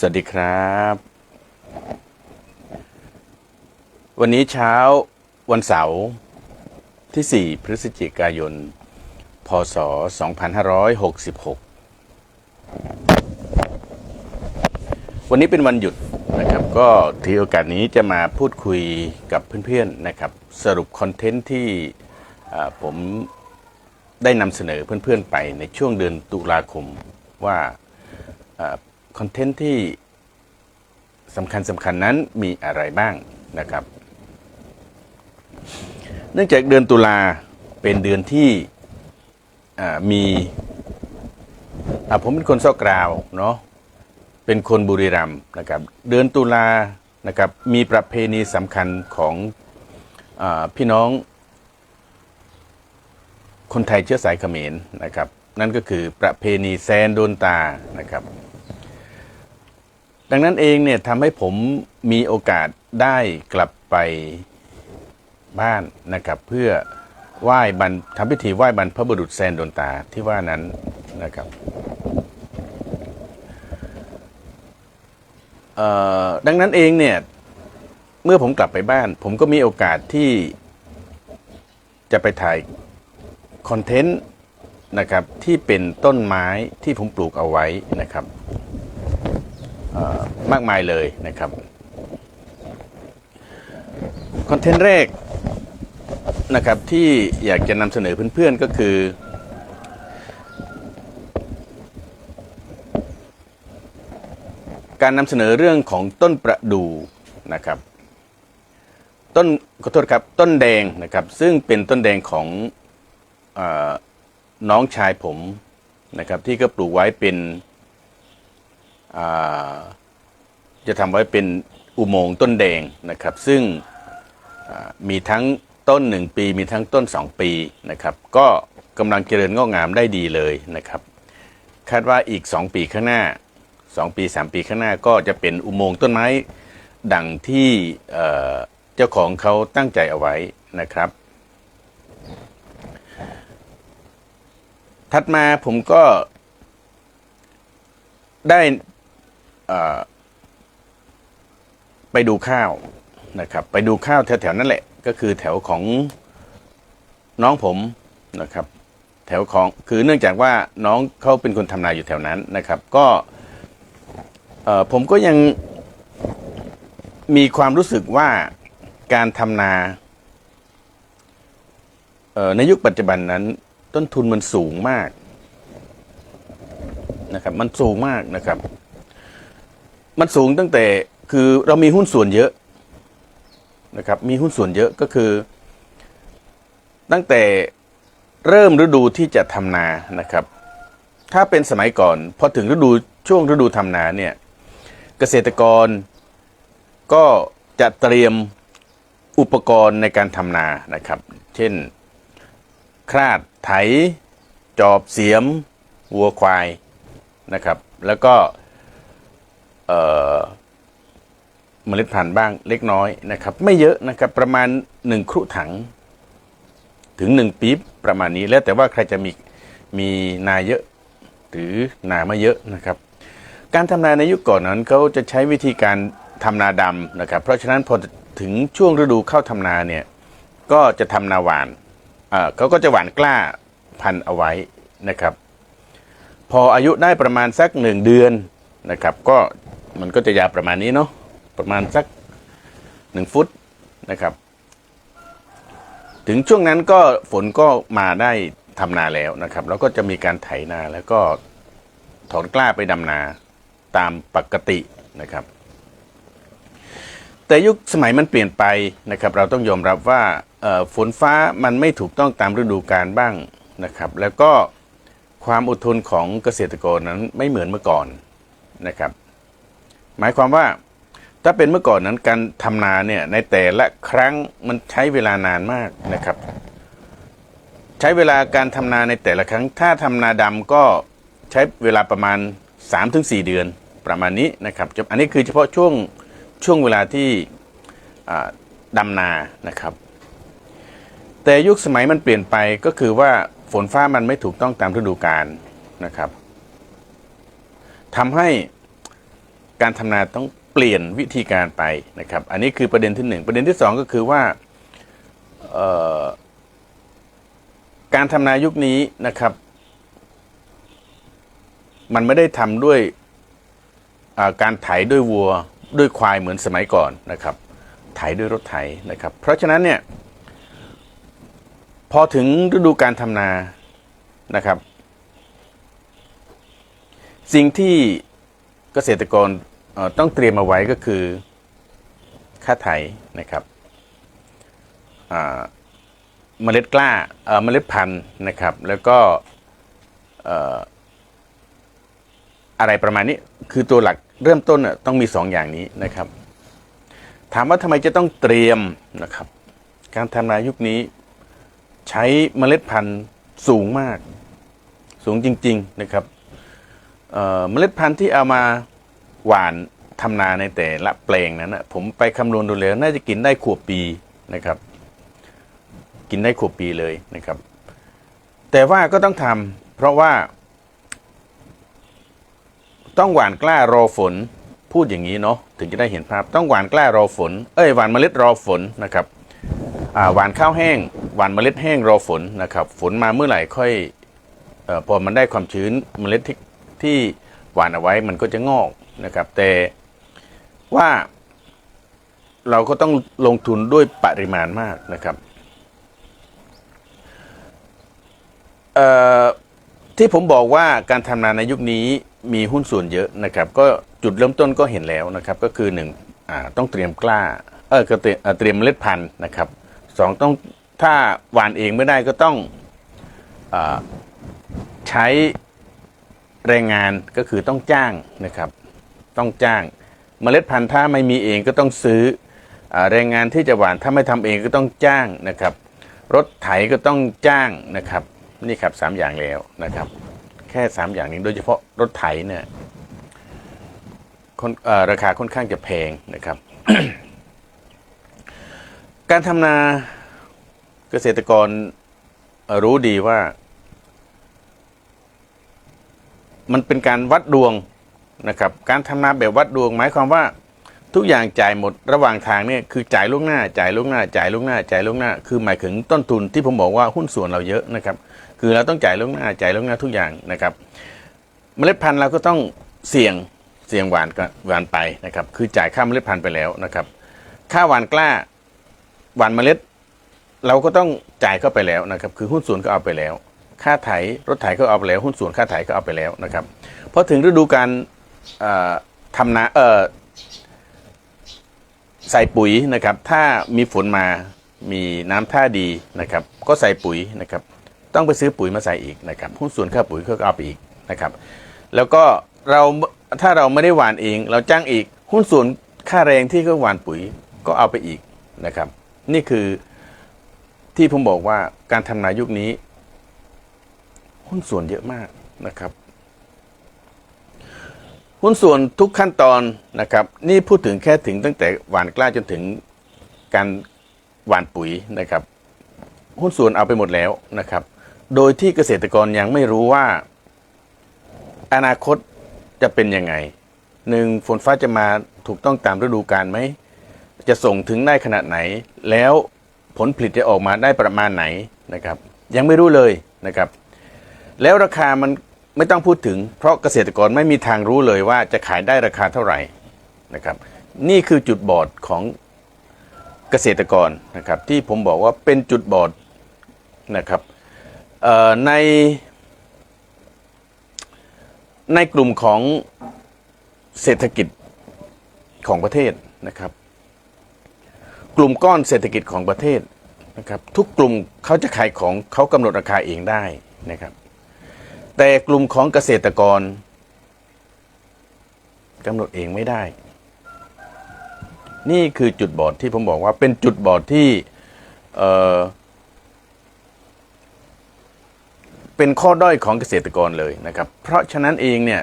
สวัสดีครับ วันนี้เช้าวันเสาร์ที่ 4 พฤศจิกายน พศ 2566 วันนี้เป็นวันหยุดนะครับ ก็ถือโอกาสนี้จะมาพูดคุยกับเพื่อนๆนะครับ สรุปคอนเทนต์ที่ผมได้นำเสนอเพื่อนๆไปในช่วงเดือนตุลาคมว่า คอนเทนต์ที่สำคัญสำคัญนั้นมีอะไรบ้างนะครับ เนื่องจากเดือนตุลาเป็นเดือนที่มีผมเป็นคนซอกกราวเนาะเป็นคนบุรีรัมย์นะครับ เดือนตุลานะครับมีประเพณีสำคัญของอพี่น้อง คนไทยเชื้อสายเขมรนะครับ นั่นก็คือประเพณีแซนโดนตานะครับ ดังนั้นเองเนี่ยทำให้ผมมีโอกาสได้กลับไปบ้านนะครับเพื่อไหว้บรรทำพิธีไหว้บรรพบุรุษแซนโดนตาที่ว่านั้นนะครับดังนั้นเองเนี่ยเมื่อผมกลับไปบ้าน ผมก็มีโอกาสที่จะไปถ่ายคอนเทนต์นะครับที่เป็นต้นไม้ที่ผมปลูกเอาไว้นะครับ มากมายเลยนะครับคอนเทนต์แรกนะครับที่อยากจะนำเสนอเพื่อนๆก็คือ การนำเสนอเรื่องของต้นประดู่นะครับต้นขอโทษครับต้นแดงนะครับซึ่งเป็นต้นแดงของอน้องชายผมนะครับที่ก็ปลูกไว้เป็น จะทำไว้เป็นอุโมงค์ต้นแดงนะครับ ซึ่งมีทั้งต้นหนึ่งปี มีทั้งต้นสองปีนะครับ ก็กำลังเจริญงอกงามได้ดีเลยนะครับ คาดว่าอีก 2 ปีข้างหน้า 2 ปี 3 ปีข้างหน้าก็จะเป็นอุโมงค์ต้นไม้ดังที่เจ้าของเขาตั้งใจเอาไว้นะครับ ถัดมาผมก็ได้ ไปดูข้าวนะครับ ไปดูข้าวแถวๆนั่นแหละ ก็คือแถวของน้องผมนะครับ แถวของคือเนื่องจากว่าน้องเขาเป็นคนทำนาอยู่แถวนั้นนะครับ ก็ผมก็ยังมีความรู้สึกว่าการทำนาในยุคปัจจุบันนั้น ต้นทุนมันสูงมากนะครับ มันสูงมากนะครับ มันสูงตั้งแต่คือเรามีหุ้นส่วนเยอะนะครับมีหุ้นส่วนเยอะก็คือ ตั้งแต่เริ่มฤดูที่จะทำนานะครับ ถ้าเป็นสมัยก่อนพอถึงฤดูช่วงฤดูทำนาเนี่ยเกษตรกรก็จะเตรียมอุปกรณ์ในการทำนานะครับ เช่น คราดไถ จอบเสียม วัวควายนะครับ แล้วก็ เมล็ดพันธุ์บ้างเล็กน้อยนะครับ ไม่เยอะนะครับประมาณหนึ่งครุถัง ถึงหนึ่งปี๊บประมาณนี้แล้วแต่ว่าใครจะมีมีนาเยอะ หรือนาไม่เยอะนะครับ การทำนาในยุคก่อนนั้นเขาจะใช้วิธีการทำนาดำนะครับ เพราะฉะนั้นพอถึงช่วงฤดูเข้าทำนาเนี่ยก็จะทำนาหวานอ่าเขาก็จะหวานกล้าพันเอาไว้นะครับ พออายุได้ประมาณสักหนึ่งเดือนนะครับ ก็ มันก็จะยาวประมาณนี้เนาะประมาณสักหนึ่งฟุตนะครับ ถึงช่วงนั้นก็ฝนก็มาได้ทำนาแล้วนะครับ แล้วก็จะมีการไถนาแล้วก็ถอนกล้าไปดำนาตามปกตินะครับ แต่ยุคสมัยมันเปลี่ยนไปนะครับ เราต้องยอมรับว่าฝนฟ้ามันไม่ถูกต้องตามฤดูกาลบ้างนะครับ แล้วก็ความอดทนของเกษตรกรนั้นไม่เหมือนเมื่อก่อนนะครับ หมายความว่าถ้าเป็นเมื่อก่อนนั้นการทำนาเนี่ยในแต่ละครั้งมันใช้เวลานานมากนะครับ ใช้เวลาการทำนาในแต่ละครั้ง ถ้าทำนาดำก็ใช้เวลาประมาณ 3-4 เดือนประมาณนี้นะครับอันนี้คือเฉพาะช่วงช่วงเวลาที่ดำนานะครับ แต่ยุคสมัยมันเปลี่ยนไปก็คือว่าฝนฟ้ามันไม่ถูกต้องตามฤดูกาลนะครับทำให้ การทำนาต้องเปลี่ยนวิธีการไปนะครับ อันนี้คือประเด็นที่หนึ่งประเด็นที่สองก็คือว่าการทำนายุคนี้นะครับ มันไม่ได้ทำด้วยการไถด้วยวัวด้วยควายเหมือนสมัยก่อนนะครับ ไถด้วยรถไถนะครับ เพราะฉะนั้นเนี่ยพอถึงฤดูการทำนานะครับ สิ่งที่ เกษตรกรต้องเตรียมเอาไว้ก็คือค่าไถนะครับเมล็ดกล้าเมล็ดพันธุ์นะครับ แล้วก็อะไรประมาณนี้คือตัวหลักเริ่มต้นต้องมีสองอย่างนี้นะครับ ถามว่าทำไมจะต้องเตรียมนะครับ การทำนายุคนี้ใช้เมล็ดพันธุ์สูงมาก สูงจริง ๆนะครับ เอ่อเมล็ดพันธุ์ที่เอามาหว่านทำนาในแต่ละแปลงนั้นนะผมไปคำนวณดูแล้วน่าจะกินได้ขวบปีนะครับ กินได้ขวบปีเลยนะครับ แต่ว่าก็ต้องทำเพราะว่า ต้องหว่านกล้ารอฝนพูดอย่างนี้เนาะถึงจะได้เห็นภาพต้องหว่านกล้ารอฝน เอ้ยหว่านเมล็ดรอฝนนะครับหว่านข้าวแห้งหว่านเมล็ดแห้งรอฝนนะครับ ฝนมาเมื่อไหร่ค่อยออพอมันได้ความชื้นเมล็ดที่ ที่หว่านเอาไว้มันก็จะงอกนะครับแต่ว่าเราก็ต้องลงทุนด้วยปริมาณมากนะครับที่ผมบอกว่าการทำนาในยุคนี้มีหุ้นส่วนเยอะนะครับ ก็จุดเริ่มต้นก็เห็นแล้วนะครับก็คือหนึ่งอ่าต้องเตรียมกล้าเออเตรียมเมล็ดพันธุ์นะครับสองต้องถ้าหวานเองไม่ได้ก็ต้องอใช้ แรงงานก็คือต้องจ้างนะครับ ต้องจ้างเมล็ดพันธุ์ถ้าไม่มีเองก็ต้องซื้ออแรงงานที่จะหว่านถ้าไม่ทำเองก็ต้องจ้างนะครับ รถไถก็ต้องจ้างนะครับ นี่ครับสามอย่างแล้วนะครับ แค่สามอย่างนี้โดยเฉพาะรถไถเนี่ยคนราคาค่อนข้างจะแพงนะครับ การทำนาเกษตรกรรู้ดีว่า มันเป็นการวัดดวงนะครับ การทำนาแบบวัดดวง หมายความว่าทุกอย่างจ่ายหมดระหว่างทางเนี่ยคือจ่ายล่วงหน้าจ่ายล่วงหน้าจ่ายล่วงหน้าจ่ายล่วงหน้า คือหมายถึงต้นทุนที่ผมบอกว่าหุ้นส่วนเราเยอะนะครับ คือเราต้องจ่ายล่วงหน้าจ่ายล่วงหน้าทุกอย่างนะครับ เมล็ดพันธุ์เราก็ต้องเสี่ยงเสี่ยงหวานก็หวานไปนะครับ คือจ่ายค่าเมล็ดพันธุ์ไปแล้วนะครับ ค่าหวานกล้าหวานเมล็ด เราก็ต้องจ่ายเข้าไปแล้วนะครับ คือหุ้นส่วนก็เอาไปแล้ว ค่าไถรถไถก็เอาไปแล้ว หุ้นส่วนค่าไถก็เอาไปแล้วนะครับพอถึงฤดูการทำนาเออใส่ปุ๋ยนะครับ ถ้ามีฝนมามีน้ำท่าดีนะครับ ก็ใส่ปุ๋ยนะครับ ต้องไปซื้อปุ๋ยมาใส่อีกนะครับหุ้นส่วนค่าปุ๋ยก็เอาไปอีกนะครับ แล้วก็เราถ้าเราไม่ได้หว่านเอง เราจ้างอีกหุ้นส่วนค่าแรงที่เขาหว่านปุ๋ยก็เอาไปอีกนะครับ นี่คือที่ผมบอกว่าการทำนายุคนี้ หุ้นส่วนเยอะมากนะครับ หุ้นส่วนทุกขั้นตอนนะครับ นี่พูดถึงแค่ถึงตั้งแต่หว่านกล้าจนถึงการหว่านปุ๋ยนะครับ หุ้นส่วนเอาไปหมดแล้วนะครับ โดยที่เกษตรกรยังไม่รู้ว่า อนาคตจะเป็นยังไงหนึ่งฝนฟ้าจะมาถูกต้องตามฤดูกาลไหม จะส่งถึงได้ขนาดไหน แล้วผลผลิตจะออกมาได้ประมาณไหนนะครับ ยังไม่รู้เลยนะครับ แล้วราคามันไม่ต้องพูดถึง เพราะเกษตรกรไม่มีทางรู้เลยว่าจะขายได้ราคาเท่าไหร่นะครับ นี่คือจุดบอดของเกษตรกรนะครับ ที่ผมบอกว่าเป็นจุดบอดนะครับในในกลุ่มของเศรษฐกิจของประเทศนะครับ กลุ่มก้อนเศรษฐกิจของประเทศนะครับ ทุกกลุ่มเขาจะขายของเขากำหนดราคาเองได้นะครับ แต่กลุ่มของเกษตรกรกำหนดเองไม่ได้ นี่คือจุดบอดที่ผมบอกว่าเป็นจุดบอดที่เออเป็นข้อด้อยของเกษตรกรเลยนะครับ เพราะฉะนั้นเองเนี่ย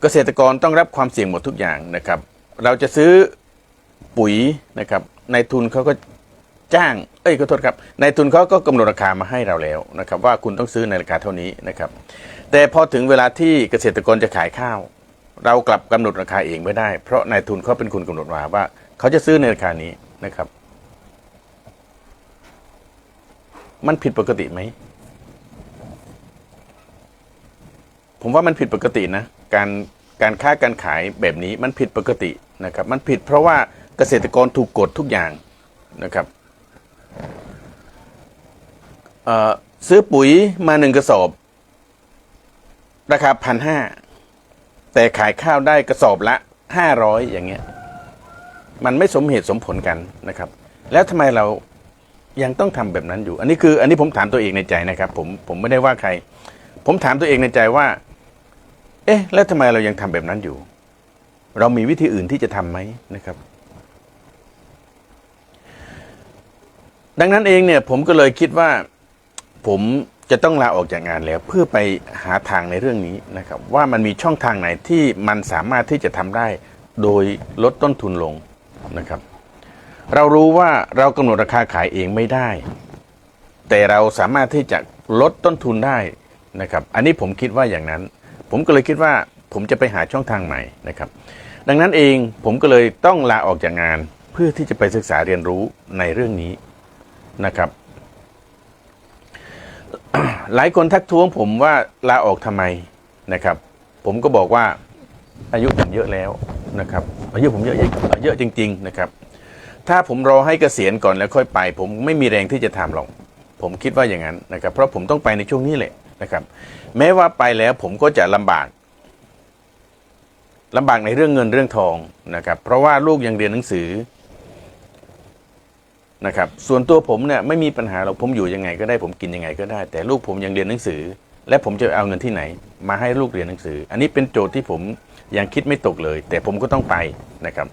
เกษตรกรต้องรับความเสี่ยงหมดทุกอย่างนะครับ เราจะซื้อปุ๋ยนะครับ ในทุนเขาก็ จ้าง เอ้ยขอโทษครับนายทุนเขาก็กำหนดราคามาให้เราแล้วนะครับ ว่าคุณต้องซื้อในราคาเท่านี้นะครับ แต่พอถึงเวลาที่เกษตรกรจะขายข้าว เรากลับกำหนดราคาเองไม่ได้ เพราะนายทุนเขาเป็นคนกำหนดมาว่า เขาจะซื้อในราคานี้นะครับ มันผิดปกติไหมผมว่ามันผิดปกตินะการการค้าการขายแบบนี้มันผิดปกตินะครับ มันผิดเพราะว่าเกษตรกรถูกกดทุกอย่างนะครับ ซื้อปุ๋ยมาหนึ่งกระสอบ ราคาพันห้าแต่ขายข้าวได้กระสอบละห้าร้อยอย่างเงี้ย มันไม่สมเหตุสมผลกันนะครับ แล้วทำไมเรายังต้องทำแบบนั้นอยู่ อันนี้คืออันนี้ผมถามตัวเองในใจนะครับ ผมผมไม่ได้ว่าใคร ผมถามตัวเองในใจว่า เอ๊ะ แล้วทำไมเรายังทำแบบนั้นอยู่ เรามีวิธีอื่นที่จะทำไหมนะครับดังนั้นเองเนี่ยผมก็เลยคิดว่า ผมจะต้องลาออกจากงานแล้วเพื่อไปหาทางในเรื่องนี้นะครับ ว่ามันมีช่องทางไหนที่มันสามารถที่จะทำได้โดยลดต้นทุนลงนะครับ เรารู้ว่าเรากำหนดราคาขายเองไม่ได้ แต่เราสามารถที่จะลดต้นทุนได้นะครับ อันนี้ผมคิดว่าอย่างนั้น ผมก็เลยคิดว่าผมจะไปหาช่องทางใหม่นะครับ ดังนั้นเองผมก็เลยต้องลาออกจากงานเพื่อที่จะไปศึกษาเรียนรู้ในเรื่องนี้นะครับ หลายคนทักท้วงผมว่าลาออกทำไมนะครับ ผมก็บอกว่าอายุผมเยอะแล้วนะครับ อายุผมเยอะเยอะจริง ๆ นะครับ ถ้าผมรอให้เกษียณก่อนแล้วค่อยไป ผมไม่มีแรงที่จะทำหรอกผมคิดว่าอย่างนั้นนะครับ เพราะผมต้องไปในช่วงนี้แหละนะครับ แม้ว่าไปแล้วผมก็จะลำบากลำบากในเรื่องเงินเรื่องทองนะครับ เพราะว่าลูกยังเรียนหนังสือ นะครับส่วนตัวผมเนี่ยไม่มีปัญหาหรอกผมอยู่ยังไงก็ได้ผมกินยังไงก็ได้ แต่ลูกผมยังเรียนหนังสือ และผมจะเอาเงินที่ไหน มาให้ลูกเรียนหนังสือ อันนี้เป็นโจทย์ที่ผมยังคิดไม่ตกเลย แต่ผมก็ต้องไปนะครับ